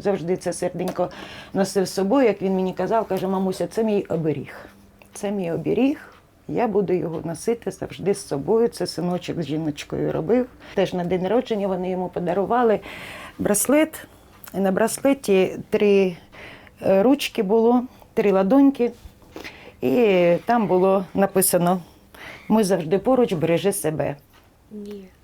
Завжди це серденько носив з собою, як він мені казав, каже, мамуся, це мій оберіг. Це мій оберіг. Я буду його носити завжди з собою. Це синочок з жіночкою робив. Теж на день народження вони йому подарували браслет. І на браслеті три е, ручки було, три ладоньки. І там було написано: ми завжди поруч бережи себе.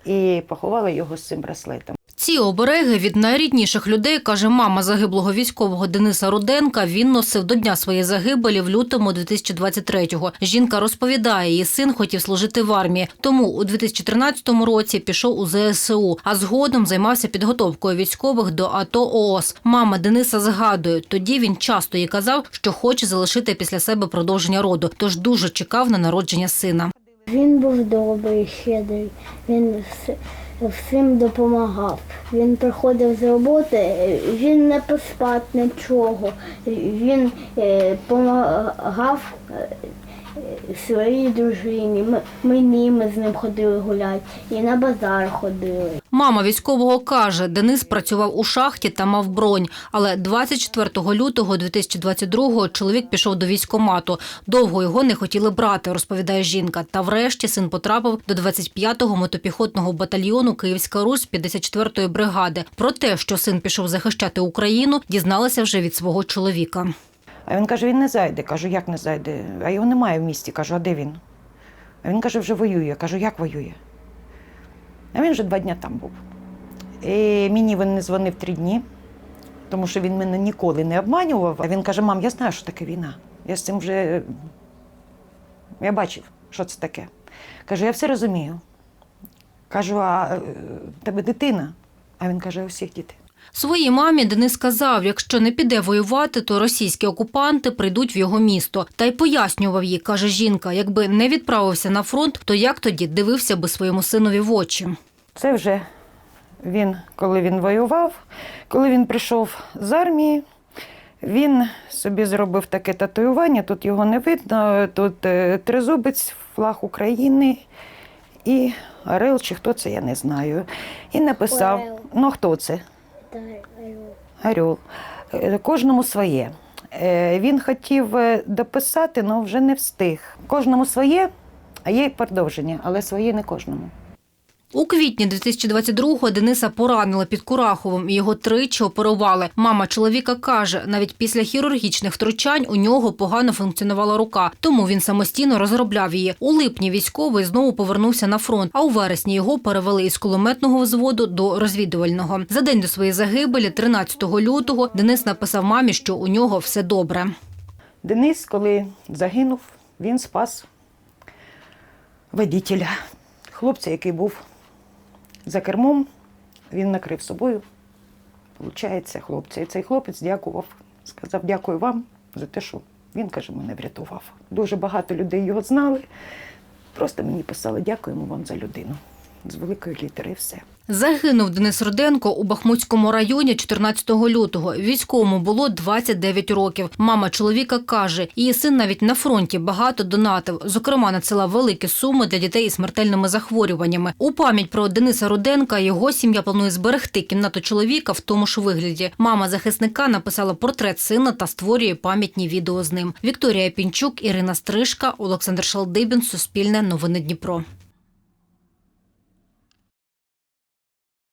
І поховали його з цим браслетом. Ці обереги від найрідніших людей, каже мама загиблого військового Дениса Руденка, він носив до дня своєї загибелі в лютому 2023-го. Жінка розповідає, її син хотів служити в армії, тому у 2013 році пішов у ЗСУ, а згодом займався підготовкою військових до АТО ООС. Мама Дениса згадує, тоді він часто їй казав, що хоче залишити після себе продовження роду, тож дуже чекав на народження сина. Він був добрий, щедрий, він всім допомагав. Він приходив з роботи, він не поспав нічого. Він допомагав своїй дружині. Мені ми з ним ходили гуляти і на базар ходили. Мама військового каже, Денис працював у шахті та мав бронь. Але 24 лютого 2022-го чоловік пішов до військкомату. Довго його не хотіли брати, розповідає жінка. Та врешті син потрапив до 25-го мотопіхотного батальйону Київська Русь 54-ї бригади. Про те, що син пішов захищати Україну, дізналася вже від свого чоловіка. А він каже, він не зайде. Кажу, як не зайде? А його немає в місті. Кажу, а де він? А він каже, вже воює. Кажу, як воює? А він вже два дні там був. І мені він не дзвонив три дні, тому що він мене ніколи не обманював. А він каже: мам, я знаю, що таке війна. Я з цим вже я бачив, що це таке. Каже, я все розумію. Кажу, а е, тебе дитина? А він каже, у всіх діти. Своїй мамі Денис сказав, якщо не піде воювати, то російські окупанти прийдуть в його місто. Та й пояснював їй, каже жінка, якби не відправився на фронт, то як тоді дивився би своєму синові в очі. Це вже він, коли він воював, коли він прийшов з армії, він собі зробив таке татуювання, тут його не видно, тут е, тризубець, флаг України і Орел, чи хто це, я не знаю. І написав: Орел. ну хто це? Орел. Е, Кожному своє. Е, Він хотів е, дописати, але вже не встиг. Кожному своє, а є продовження, але своє не кожному. У квітні 2022-го Дениса поранили під Кураховим його тричі оперували. Мама чоловіка каже, навіть після хірургічних втручань у нього погано функціонувала рука, тому він самостійно розробляв її. У липні військовий знову повернувся на фронт, а у вересні його перевели із кулеметного взводу до розвідувального. За день до своєї загибелі, 13 лютого, Денис написав мамі, що у нього все добре. Денис, коли загинув, він спас водителя, хлопця, який був за кермом, він накрив собою. Получається, хлопця. І цей хлопець дякував, сказав дякую вам за те, що він, каже, мене врятував. Дуже багато людей його знали. Просто мені писали дякуємо вам за людину. З великої літери все. Загинув Денис Руденко у Бахмутському районі 14 лютого. Військовому було 29 років. Мама чоловіка каже, її син навіть на фронті багато донатив. Зокрема, надсилав великі суми для дітей із смертельними захворюваннями. У пам'ять про Дениса Руденка його сім'я планує зберегти кімнату чоловіка в тому ж вигляді. Мама захисника написала портрет сина та створює пам'ятні відео з ним. Вікторія Пінчук, Ірина Стрижка, Олександр Шалдибін, Суспільне новини Дніпро.